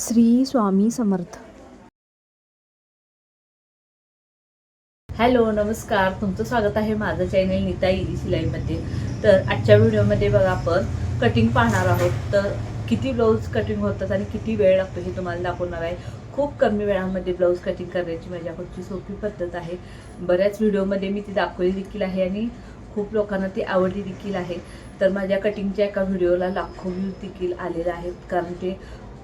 Shri Swami Samarth. Hello नमस्कार. तुमचं स्वागत आहे माझं चॅनल नीता इली शिलाईमध्ये. तर आजच्या व्हिडिओमध्ये बघा आपण कटिंग पाहणार आहोत. तर किती ब्लाऊज कटिंग होतात आणि किती वेळ लागतो हे तुम्हाला दाखवणार आहे. खूप कमी वेळामध्ये ब्लाऊज कटिंग करण्याची माझ्याकडची सोपी पद्धत आहे. बऱ्याच व्हिडिओमध्ये मी ती दाखवली देखील आहे आणि खूप लोकांना ती आवडली देखील आहे. तर माझ्या कटिंगच्या एका व्हिडिओला लाखो व्ह्यूज देखील आलेला आहे कारण ते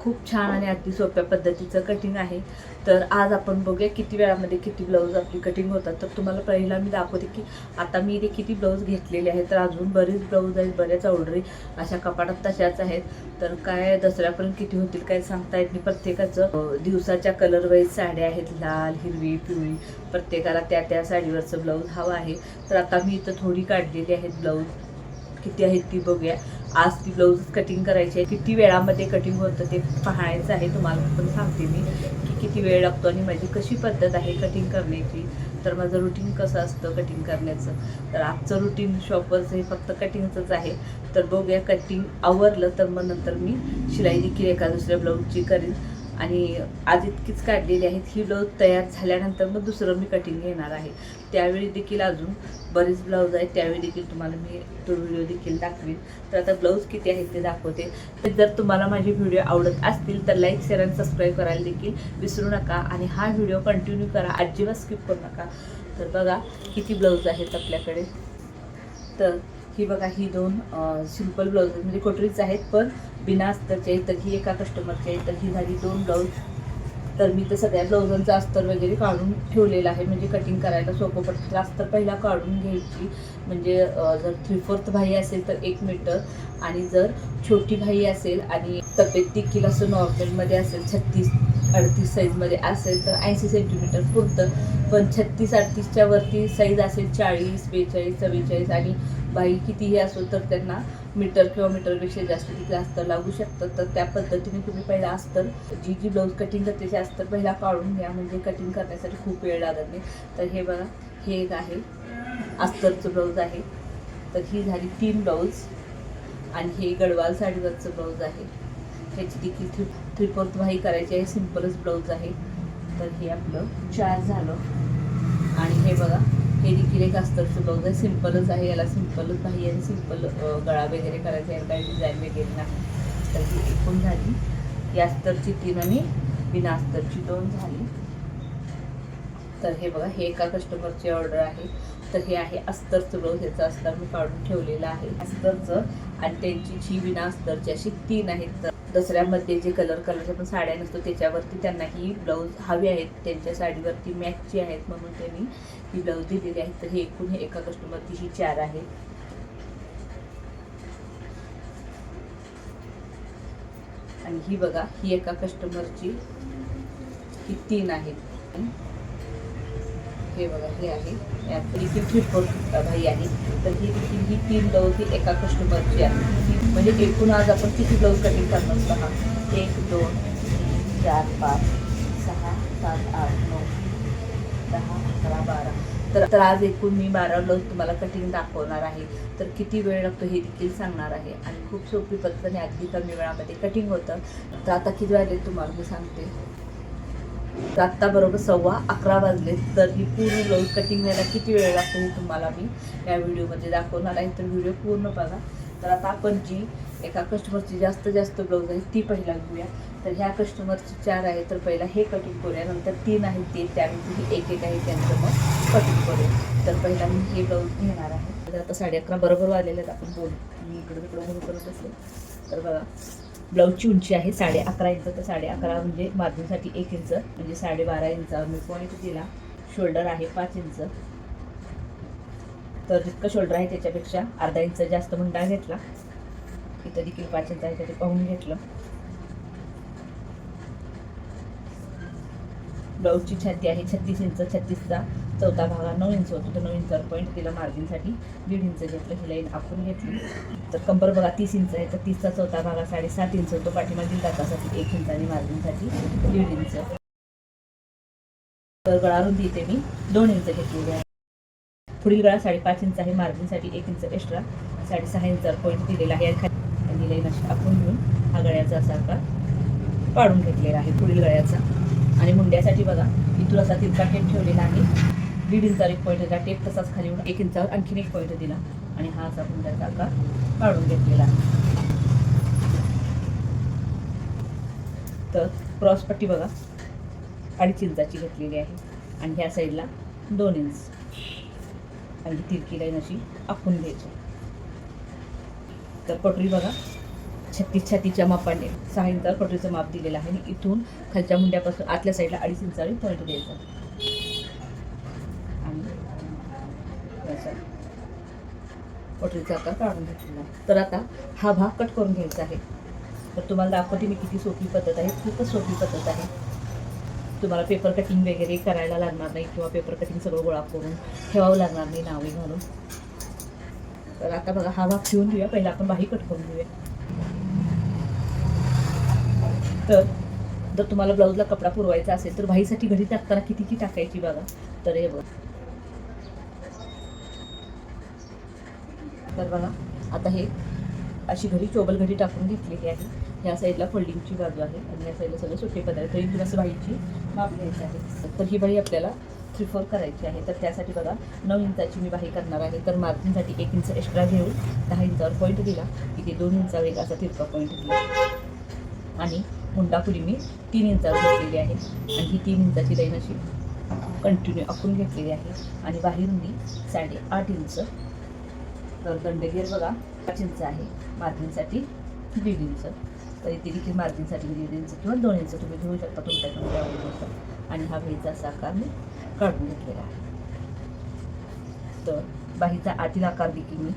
खूप छान आणि अगदी सोप्या पद्धतीचं कटिंग आहे. तर आज आपण बघूया किती वेळामध्ये किती ब्लाऊज आपली कटिंग होतात. तर तुम्हाला पहिला मी दाखवते की आता मी इथे किती ब्लाऊज घेतलेले आहेत. तर अजून बरेच ब्लाऊज आहेत बऱ्याच ऑर्डरी अशा कपाटात तशाच आहेत. तर काय दसऱ्यापर्यंत किती होतील काय सांगता येत नाही. प्रत्येकाचं दिवसाच्या कलर वाईज साड्या आहेत. लाल हिरवी पिवळी. प्रत्येकाला त्या त्या साडीवरचं ब्लाऊज हवा आहे. तर आता मी इथं थोडी काढलेली आहेत ब्लाऊज किती आहेत ती बघूया. आज ती ब्लाऊज कटिंग करायची आहे. किती वेळामध्ये कटिंग होतं ते पाहायचं आहे. तुम्हाला पण सांगते मी की किती वेळ लागतो आणि माझी कशी पद्धत आहे कटिंग करण्याची. तर माझं रुटीन कसं असतं कटिंग करण्याचं? तर आजचं रुटीन शॉपवरचं हे फक्त कटिंगचंच आहे. तर बघूया कटिंग आवरलं तर मग नंतर मी शिलाई देखील एका दुसऱ्या ब्लाऊजची करेन. आणि आज इतकीच काढलेली आहेत. ही ब्लाऊज तयार झाल्यानंतर मग दुसरं मी कटिंग घेणार आहे. त्यावेळी देखील अजून बरेच ब्लाऊज आहेत. त्यावेळी देखील तुम्हाला मी तो व्हिडिओ देखील दाखवेन. तर आता ब्लाऊज किती आहेत ते दाखवते. तर जर तुम्हाला माझे व्हिडिओ आवडत असतील तर लाईक शेअर आणि सबस्क्राईब करायला देखील विसरू नका. आणि हा व्हिडिओ कंटिन्यू करा. अजिबात स्किप करू नका. तर बघा किती ब्लाऊज आहेत आपल्याकडे. तर ही बघा ही दोन सिंपल ब्लाऊज म्हणजे कोटरीच आहेत पण बिना अस्तरचे आहेत. तर ही एका कस्टमरची आहे तर ही झाली दोन ब्लाऊज तर मी तर सगळ्या ब्लाऊजांचं अस्तर वगैरे काढून ठेवलेलं आहे. म्हणजे कटिंग करायला सोपं पडतं. तर अस्तर पहिला काढून घ्यायची. म्हणजे जर थ्री फोर्थ भाई असेल तर एक मीटर आणि जर छोटी भाई असेल आणि तब्येत देखील असं नॉर्मलमध्ये असेल छत्तीस अडतीस साईजमध्ये असेल तर ऐंशी सेंटीमीटर पुरतं पण छत्तीस अडतीसच्या वरती साईज असेल चाळीस बेचाळीस चव्वेचाळीस आणि बाई कितीही असो तर त्यांना मीटर किंवा मीटरपेक्षा जास्त तिथे अस्तर लागू शकतं. तर त्या पद्धतीने तुम्ही पहिला अस्तर जी जी ब्लाऊज कटिंग करते ते अस्तर पहिला काढून घ्या. म्हणजे कटिंग करण्यासाठी खूप वेळ लागत नाही. तर हे बघा हे एक आहे. अस्तरचं ब्लाऊज आहे. तर ही झाली तीन ब्लाऊज आणि हे गडवाल साडीवरचं ब्लाऊज आहे. ह्याची देखील थ्री थ्री फोर्थ करायची आहे सिम्पलच ब्लाऊज आहे. तर हे आपलं चार झालं. आणि हे बघा हे देखील एक अस्तरचं ब्लाऊज आहे. सिम्पलच आहे याला सिम्पलच भाई आणि सिंपल गळा वगैरे करायचा आहे काही डिझाईन वगैरे नाही. तर ही एकूण झाली. या अस्तरची तीन आणि बिना अस्तरची दोन झाली. तर हे बघा हे एका कस्टमरची ऑर्डर आहे. तर हे आहे अस्तर ब्लाऊज ह्याचं अस्तर मी काढून ठेवलेलं आहे. अस्तरचं आणि त्यांची जी विना अस्तरची अशी तीन आहेत तर दसऱ्यामध्ये जे कलर कलरच्या पण साड्या नसतो त्याच्यावरती त्यांना ही ब्लाऊज हवी आहेत. त्यांच्या साडीवरती मॅचची आहेत म्हणून त्यांनी ही ब्लाऊज दिलेली आहे. तर हे एकूण हे एका कस्टमरची ही चार आहे. आणि ही बघा ही एका कस्टमरची ही तीन आहेत. हे बघा हे आहे. यात देखील थ्री भाई आहे. तर ही देखील ही तीन ब्लाऊज ही एका कस्टमरची आहे. म्हणजे एकूण आज आपण किती ब्लाऊज कटिंग करणार पहा? एक दोन तीन चार पाच सहा सात आठ नऊ दहा अकरा बारा. तर तर आज एकूण मी बारा ब्लाऊज तुम्हाला कटिंग दाखवणार आहे. तर किती वेळ लागतो हे देखील सांगणार आहे. आणि खूप सोपी पद्धतीने अगदी कमी वेळामध्ये कटिंग होतं. तर आता किती वेळ तुम्हाला मी सांगते? आत्ता बरोबर सव्वा अकरा वाजले तर ही पूर्ण ब्लाऊज कटिंग व्हायला किती वेळ लागतो हे तुम्हाला मी या व्हिडिओमध्ये दाखवणार आहे. तर व्हिडिओ पूर्ण बघा. तर आता आपण जी एका कस्टमरची जास्त जास्त ब्लाऊज आहे ती पहिला घेऊया. तर ह्या कस्टमरची चार आहे तर पहिला हे कटिंग करूया. नंतर तीन आहे ते त्यावेळी एक एक आहे त्यांचं मग कटिंग करूया. तर पहिला मी हे ब्लाऊज घेणार आहे. तर आता साडे अकरा बरोबर वाजलेले आहेत आपण बोल. मी इकडं तिकडं म्हणून करत असेल तर बघा. ब्लाऊजची उंची आहे साडे अकरा इंच तर साडे अकरा म्हणजे मार्जिनसाठी एक इंच म्हणजे साडेबारा इंचावर मी पॉईंट दिला शोल्डर आहे पाच इंच. तर जितकं शोल्डर आहे त्याच्यापेक्षा अर्धा इंच जास्त मुंडा घेतला. इथं देखील पाच इंच आहे ते पाहून घेतलं. ब्लाऊजची छाती आहे छत्तीस इंच छत्तीसचा. चौथा भागा नऊ इंच होतो तर नऊ इंचावर पॉईंट तिला मार्जिनसाठी दीड इंच घेतलं ही लाईन आपण घेतली. तर कंबर बघा तीस इंच आहे तर तीसचा चौथा भागा साडेसात इंच होतो पाठीमागील दातासाठी एक इंच आणि मार्जिनसाठी दीड इंच. तर गळा रुंदी इथे मी दोन इंच घेतलेली आहे. पुढील गळा साडेपाच इंच आहे मार्जिनसाठी एक इंच एक्स्ट्रा साडेसहा इंचावर पॉईंट दिलेला आहे आणि लाईन अशी आपण घेऊन हा गळ्याचा असा आकार पाडून घेतलेला आहे पुढील गळ्याचा. आणि मुंड्यासाठी बघा इथून असा तिरका ठेवलेला आहे. दीड इंचावर एक पॉईंट दिला टेप तसाच खाली येऊन एक इंचावर आणखीन एक पॉईंट दिला. आणि हा असा त्याचा आकार काढून घेतलेला आहे. तर क्रॉसपट्टी बघा. अडीच इंचाची घेतलेली आहे. आणि ह्या साईडला दोन इंच. आणि तिरकी लाईन अशी आखून घ्यायची. तर पटरी बघा. छत्तीस छातीच्या मापाने. सहा इंचावर पटरीचं माप दिलेलं आहे. आणि इथून खालच्या मुंड्यापासून आतल्या साईडला अडीच इंचावर पॉईंट द्यायचा आणि याचा पटरीचा आकार काढून घेतलेला तर आता हा भाग कट करून घ्यायचा आहे. तर तुम्हाला दाखवते मी किती सोपी पद्धत आहे. खूपच सोपी पद्धत आहे. तुम्हाला पेपर कटिंग वगैरे करायला लागणार नाही किंवा पेपर कटिंग सगळं गोळा करून ठेवावं लागणार नाही नावे घालून. तर आता बघा हा भाग ठेवून घेऊया. पहिला आपण बाही कट करून घेऊया. तर जर तुम्हाला ब्लाऊजला कपडा पुरवायचा असेल तर बाहीसाठी घडी टाकताना कितीची टाकायची बघा. तर हे बघ. तर बघा आता हे अशी घडी चोबल घडी टाकून घेतलेली आहे. ह्या साईडला फोल्डिंगची बाजू आहे आणि या साईडला सगळे सुटे पदार्थ तरी तुला असं बाईची माप घ्यायची आहे. तर ही बाई आपल्याला थ्री फोर करायची आहे. तर त्यासाठी बघा नऊ इंचाची मी बाही करणार आहे. तर मार्जिनसाठी एक इंच एक्स्ट्रा घेऊन दहा इंचावर पॉईंट दिला. इथे दोन इंचावर एक असा तिरका पॉईंट दिला. आणि मुंडापुरी मी तीन इंचावर घेतलेली आहे. आणि ही तीन इंचाची लाईन अशी कंटिन्यू आखून घेतलेली आहे. आणि बाहेरून मी साडे आठ इंच तर दंडगीर बघा पाच आहे. मार्जिनसाठी दीड इंच तर इथे देखील मार्जिनसाठी दीड इंच किंवा दोन इंच तुम्ही घेऊ शकता तुमच्याकडे आवडीनुसार आणि हा बाहीचा असा आकार मी काढून घेतलेला आहे. तर बाहीचा आतील आकार देखील मी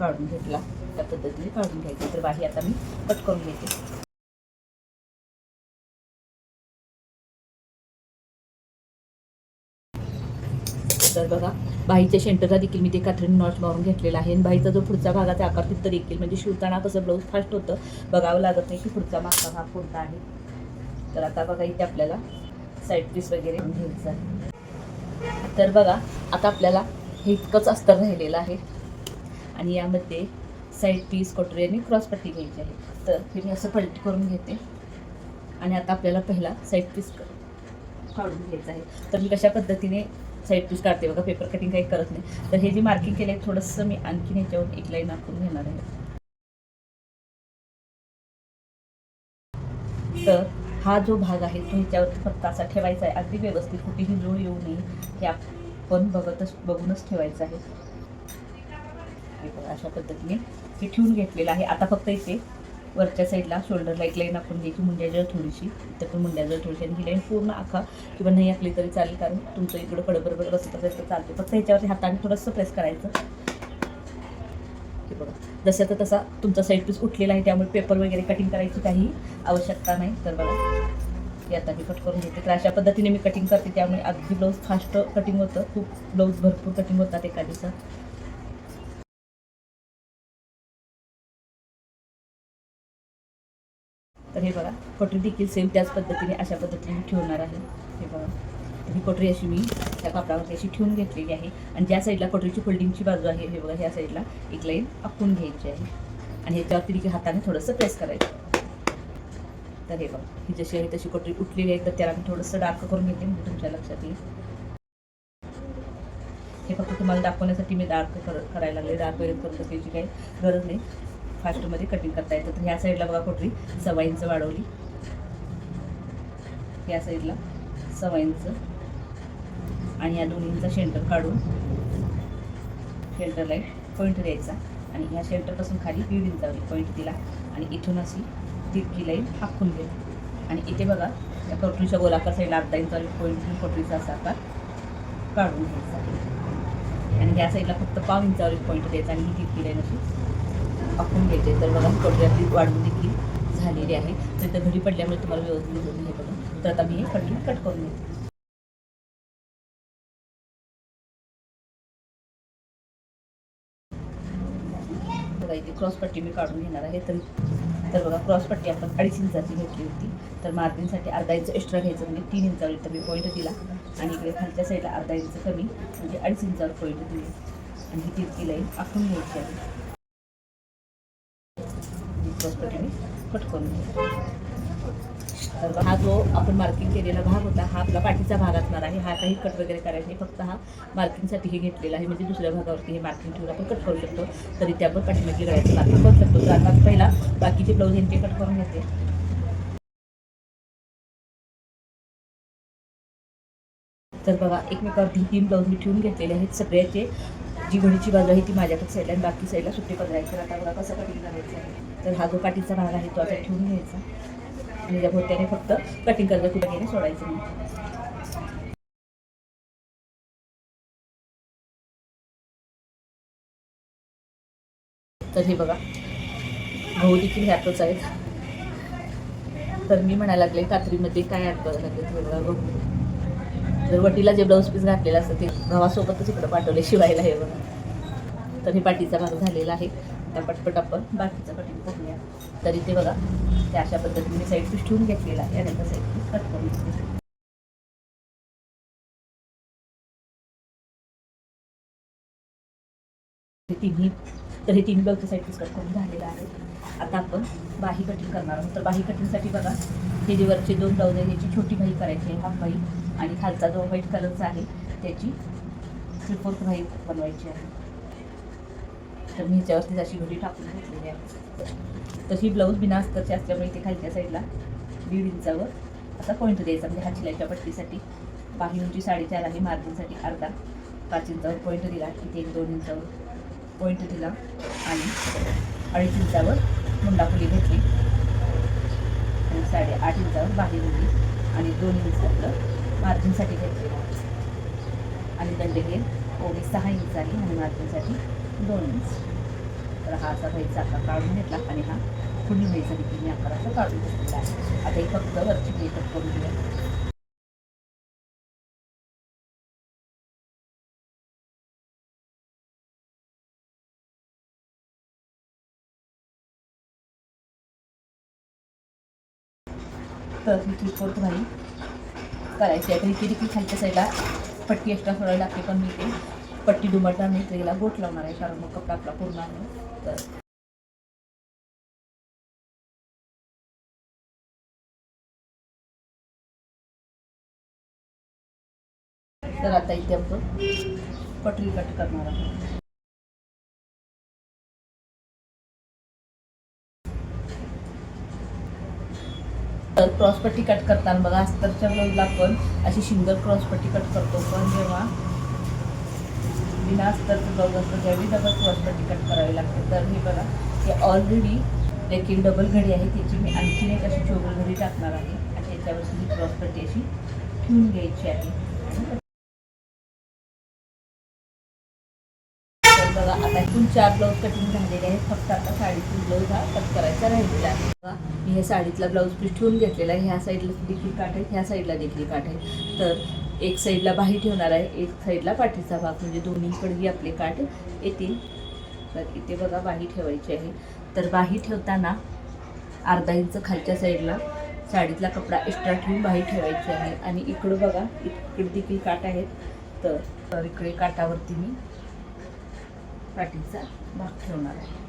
काढून घेतला. त्या पद्धतीने काढून घ्यायची. तर बाही आता मी कट करून घेते. बाईच्या शेंटरला देखील मी ते कात्रीने नॉट मारून घेतलेला आहे. आणि बाईचा जो पुढचा भागाचा आकार तिथं देखील म्हणजे शिवताना कसं ब्लाऊज फास्ट होतं बघावं लागत नाही की पुढचा मागचा भाग कोणता आहे. तर आता बघा इथे आपल्याला साईड पीस वगैरे घ्यायचं आहे. तर बघा आता आपल्याला हे इतकंच अस्तर राहिलेलं आहे. आणि यामध्ये साईड पीस कटोरी आणि क्रॉस पट्टी घ्यायची आहे. तर हे मी असं पलटी करून घेते. आणि आता आपल्याला पहिला साईड पीस काढून घ्यायचं आहे. तर मी कशा पद्धतीने साईड पीस काढते बघा पेपर कटिंग काही करत नाही. तर हे जे मार्किंग केलं आहे थोडंसं मी आणखीन ह्याच्यावर एक लाईन आखून घेणार आहे. तर हा जो भाग आहे तो ह्याच्यावरती फक्त असा ठेवायचा आहे. अगदी व्यवस्थित कुठेही जोड येऊ नये हे आपण बघतच बघूनच ठेवायचं आहे. अशा पद्धतीने हे ठेवून घेतलेलं आहे. आता फक्त इथे वरच्या साईडला शोल्डरला एक लाईन आपण घ्यायची मुंड्याजवळ थोडीशी तर पण मुंड्याजवळ थोडीशी आणि ही लाईन पूर्ण आखा. किंवा नाही आखली तरी चालेल कारण तुमचं इकडं कडबरोबर बसत असेल तर चालते फक्त ह्याच्यावरती हाताने थोडंसं प्रेस करायचं. बघा. जसं तर तसा तुमचा साईड पीस उठलेला आहे त्यामुळे पेपर वगैरे कटिंग करायची काही आवश्यकता नाही. तर बघा. हे आता मी कट करून घेते. तर अशा पद्धतीने मी कटिंग करते. त्यामुळे अगदी ब्लाऊज फास्ट कटिंग होतं. खूप ब्लाऊज भरपूर कटिंग होतात एका दिवसात. तर हे बघा कटोरी देखील सेम त्याच पद्धतीने अशा पद्धतीने मी ठेवणार आहे. हे बघा तर ही कटोरी अशी मी त्या कापडावरती अशी ठेवून घेतलेली आहे. आणि ज्या साईडला कटोरीची फोल्डिंगची बाजू आहे हे बघा ह्या साईडला एक लाईन आखून घ्यायची आहे. आणि ह्याच्यावरती देखील हाताने थोडंसं प्रेस करायचं. तर हे बघा ही जशी आहे तशी कटोरी उठलेली आहे. तर त्याला मी थोडंसं डार्क करून घेते म्हणजे तुमच्या लक्षात येईल. हे फक्त तुम्हाला दाखवण्यासाठी मी डार्क कर करायला लागले. डार्क वगैरे करून त्याची काही गरज नाही. फास्टमध्ये कटिंग करता येतं. तर ह्या साईडला बघा कोटरी सव्वा इंच वाढवली. या साईडला सव्वा इंच आणि या दोन्हींचा शेंटर काढून शेंटरला एक पॉईंट द्यायचा. आणि ह्या शेल्टरपासून खाली दीड इंचावर पॉईंट दिला. आणि इथून अशी तिरकी लाईन आखून घेतली आणि इथे बघा या कटरीच्या गोलाकार साईडला अर्धा इंचावर पॉईंट घेऊन कटरीचा असा आकार काढून घ्यायचा. आणि ह्या साईडला फक्त पाव इंचावर पॉईंट द्यायचा. आणि ही तिरकी लाईन अशी आखून घ्यायचे तर बघा कटोरी आपली वाढून देखील झालेली आहे. तर इथं पडल्यामुळे तुम्हाला व्यवस्थित होत बघा. तर आता मी हे कटिंग कट करून घेते. बघा इथे क्रॉस पट्टी मी काढून घेणार आहे. तर तर बघा क्रॉस पट्टी आपण अडीच इंचाची घेतली होती. तर मार्जिनसाठी अर्धा इंच एक्स्ट्रा घ्यायचं म्हणजे तीन इंचावर इथं मी पॉईंट दिला. आणि इकडे खालच्या साईडला अर्धा इंच कमी म्हणजे अडीच इंचावर पॉईंट दिली. आणि ही तिरकी लाईन आखून घ्यायची आहे. क्रॉस कट करून हा जो आपण मार्किंग केलेला भाग होता हा आपला पाठीचा भाग असणार आहे. हा काही कट वगैरे करायचा नाही. फक्त हा मार्किंगसाठी हे घेतलेला आहे. म्हणजे दुसऱ्या भागावरती हे मार्किंग ठेवून आपण कट करू शकतो. तरी त्यावर आपण पाठीमागली गळ्याचं मार्किंग करू शकतो. तर आता पहिला बाकीचे ब्लाऊज यांचे कट करून घेते. तर बघा एकमेकावरती तीन ब्लाऊज मी ठेवून घेतलेले आहेत. सगळ्याचे जी घडीची बाजू आहे ती माझ्याकडे साईडला आणि बाकी साईडला सुट्टी पदरायची. आता बघा कसं कटिंग करायचं आहे. तर हा जो पाठीचा भाग आहे तो आता ठेवून घ्यायचा. आणि त्या भोवत्याने फक्त कटिंग करणं कुठे गेले सोडायचं नाही. तर हे बघा. भाऊ देखील ह्यातच आहेत. तर मी म्हणायला लागले कात्रीमध्ये काय ॲड करायला लागले ते बघू. जर वटीला जे ब्लाऊज पीस घातलेलं असतं ते गव्हासोबतच इकडं पाठवले शिवायला हे बघा. तर हे पाठीचा भाग झालेला आहे. त्या पटपट आपण बाकीचं कटिंग करूया तरी ते बघा ते अशा पद्धतीने साईड पीस ठेवून घेतलेला आहे आणि आता साईड पीस कट करून घेते. हे तिन्ही तर हे तिन्ही ब्लाऊजचे साईड पीस कट करून झालेलं आहे. आता आपण बाही कटिंग करणार आहोत. तर बाही कटिंगसाठी बघा हे जे वरचे दोन ब्लाऊज आहे याची छोटी बाही करायची आहे हाफ बाही. आणि खालचा जो व्हाईट कलरचा आहे त्याची थ्री फोर्थ बाही बनवायची आहे. तर मी ह्याच्यावरती अशी घडी टाकून घेतलेली आहे. तर ही ब्लाऊज बिना अस्तरची असल्यामुळे इथे खालच्या साईडला दीड इंचावर असा पॉईंट द्यायचा म्हणजे हा शिलाईच्या पट्टीसाठी. बाही उंची साडेचार आहे मार्जिनसाठी अर्धा पाच इंचावर पॉईंट दिला इथे एक दोन इंचावर पॉईंट दिला आणि अडीच इंचावर मुंडाफुली घेतली. आणि साडेआठ इंचावर बाही उंची आणि दोन इंच आपलं मार्जिनसाठी घेतलेलं आणि दंडगे ओढी सहा इंच आहे आणि मार्जिनसाठी दोन इंच तर हा असा व्हायचा आता काढून घेतला आणि हा पुढील व्हायचा देखील मी आकाराचा काढून घेतलेला आहे. आता हे फक्त वरची प्लेटअप करून घेऊया. तर ही थ्री फोर्थ भाई. करायची आहे तर इथे देखील खालच्या साईडला पट्टी एक्स्ट्रा सोडायला लागते पण मी ते. पट्टी दुमटणार नाही तर गोट लावणार आहे कारण मग कपडा आपला पूर्ण आहे तर तर आता इथे आपण पटरी कट करणार आहोत. तर क्रॉसपट्टी कट करताना बघा अस्तरच्या ब्लाऊजला आपण अशी सिंगल क्रॉसपट्टी कट करतो पण जेव्हा बिना अस्तरचं ब्लाऊज असतं ज्यावेळी डबल क्रॉसपट्टी कट करावी लागते तर हे बघा हे ऑलरेडी देखील डबल घडी आहे त्याची मी आणखीन एक अशी चोबल घडी टाकणार आहे. आणि त्याच्यावरची ही क्रॉसपट्टी अशी ठेवून घ्यायची आहे. बघा आता एकूण चार ब्लाऊज कटिंग झालेले आहेत. फक्त आता साडीतून ब्लाऊज हा कट करायचा राहिलेला आहे. बघा, मी हे साडीतला ब्लाऊज पीस ठेवून घेतलेला आहे. ह्या साईडला देखील काठेल आहे ह्या साईडला देखील काठेल आहे तर एक साईडला बाही ठेवणार आहे एक साईडला पाठीचा भाग म्हणजे दोन्हीकडेही आपले काठ येतील. तर इथे बघा बाही ठेवायची आहे. तर बाही ठेवताना अर्धा इंच खालच्या साईडला साडीतला कपडा एक्स्ट्रा ठेवून बाही ठेवायची आहे. आणि इकडं बघा इकडे देखील काठ आहेत. तर तर इकडे काठावरती मी पाठीचा भाग ठेवणार आहे.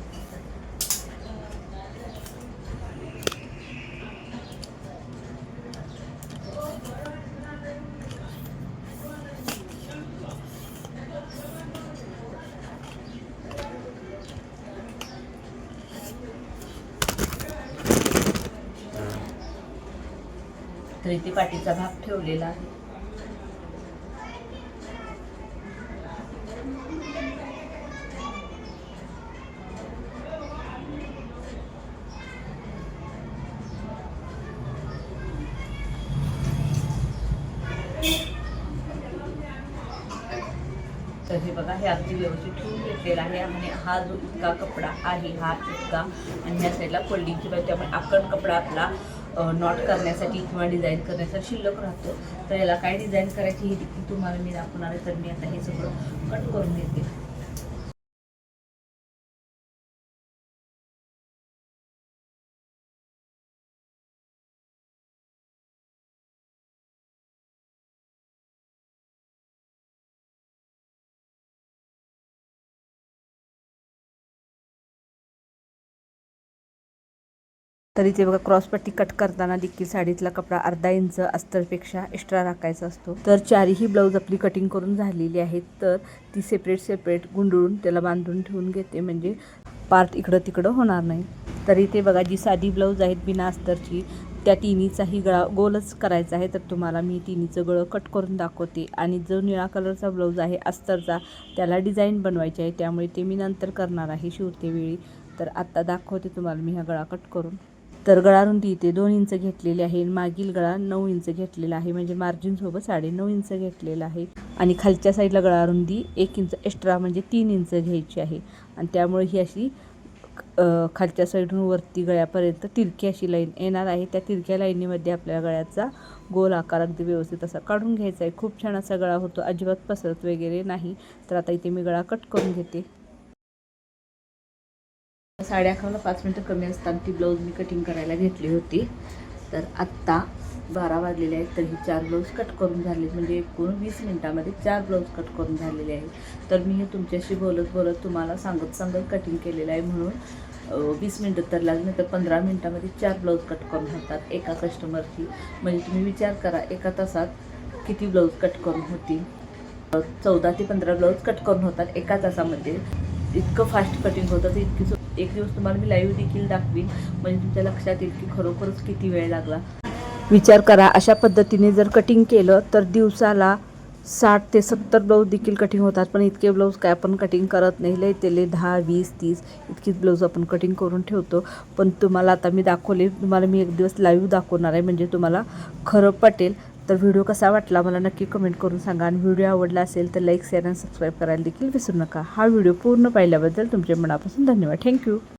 तर इथे पाठीचा भाग ठेवलेला आहे. तर हे बघा हे अगदी व्यवस्थित ठेवून घेतलेला आहे आणि हा जो इतका कपडा आहे हा इतका आणि ह्या साईडला पडलीची पाहिजे त्यामुळे आकड कपडा आपला नॉट करण्यासाठी किंवा डिझाईन करण्यासाठी शिल्लक राहतो. तर याला काय डिझाईन करायची हे देखील तुम्हाला मी दाखवणार आहे. तर मी आता हे सगळं कट करून घेते. तरी ते बघा क्रॉसपट्टी कट करताना देखील साडीतला कपडा अर्धा इंच अस्तरपेक्षा एक्स्ट्रा राखायचा असतो. तर चारही ब्लाऊज आपली कटिंग करून झालेली आहेत. तर ती सेपरेट सेपरेट गुंडळून त्याला बांधून ठेवून घेते. म्हणजे पार्ट इकडं तिकडं होणार नाही. तरी ते बघा जी साधी ब्लाऊज आहेत बिना अस्तरची त्या तिन्हीचाही गळा गोलच करायचा आहे. तर तुम्हाला मी तिन्हीचं गळं कट करून दाखवते. आणि जो निळा कलरचा ब्लाऊज आहे अस्तरचा त्याला डिझाईन बनवायची आहे. त्यामुळे ते मी नंतर करणार आहे शिवतेवेळी. तर आत्ता दाखवते तुम्हाला मी हा गळा कट करून. तर गळा रुंदी इथे दोन इंच घेतलेली आहे. मागील गळा नऊ इंच घेतलेला आहे. म्हणजे मार्जिनसोबत साडे नऊ इंच घेतलेला आहे. आणि खालच्या साईडला गळा रुंदी एक इंच एक्स्ट्रा म्हणजे तीन इंच घ्यायची आहे. आणि त्यामुळे ही अशी खालच्या साईडून वरती गळ्यापर्यंत तिरकी अशी लाईन येणार आहे. त्या तिरक्या लाईनीमध्ये आपल्या गळ्याचा गोल आकार अगदी व्यवस्थित असा काढून घ्यायचा आहे. खूप छान असा गळा होतो. अजिबात पसरत वगैरे नाही. तर आता इथे मी गळा कट करून घेते. साडे अकराला पाच मिनटं कमी असतात. ती ब्लाऊज मी कटिंग करायला घेतली होती. तर आत्ता बारा वाजलेले आहेत तर ही चार ब्लाऊज कट करून झाले म्हणजे एकूण वीस मिनटामध्ये चार ब्लाऊज कट करून झालेले आहे तर मी हे तुमच्याशी बोलत बोलत तुम्हाला सांगत सांगत कटिंग केलेलं आहे म्हणून वीस मिनटं तर लागली नाही तर पंधरा मिनटामध्ये चार ब्लाऊज कट करून होतात एका कस्टमरची म्हणजे तुम्ही विचार करा एका तासात किती ब्लाऊज कट करून होतील? चौदा ते पंधरा ब्लाऊज कट करून होतात एका तासामध्ये. इतकं फास्ट कटिंग होतं तर इतकी एक दिवस तुम्हाला मी लाईव्ह देखील दाखवीन. म्हणजे तुमच्या लक्षात येईल की खरोखरच किती वेळ लागला. विचार करा अशा पद्धतीने जर कटिंग केलं तर दिवसाला साठ ते सत्तर ब्लाऊज देखील कटिंग होतात. पण इतके ब्लाऊज काय आपण कटिंग करत नाही. लय त्याले दहा वीस तीस इतकीच ब्लाऊज आपण कटिंग करून ठेवतो. पण तुम्हाला आता मी दाखवले तुम्हाला मी एक दिवस लाईव्ह दाखवणार आहे. म्हणजे तुम्हाला खरं पटेल. तर व्हिडिओ कसा वाटला मला नक्की कमेंट करून सांगा. आणि व्हिडिओ आवडला असेल तर लाईक शेअर आणि सबस्क्राईब करायला देखील विसरू नका. हा व्हिडिओ पूर्ण पाहिल्याबद्दल तुमचे मनापासून धन्यवाद. थँक्यू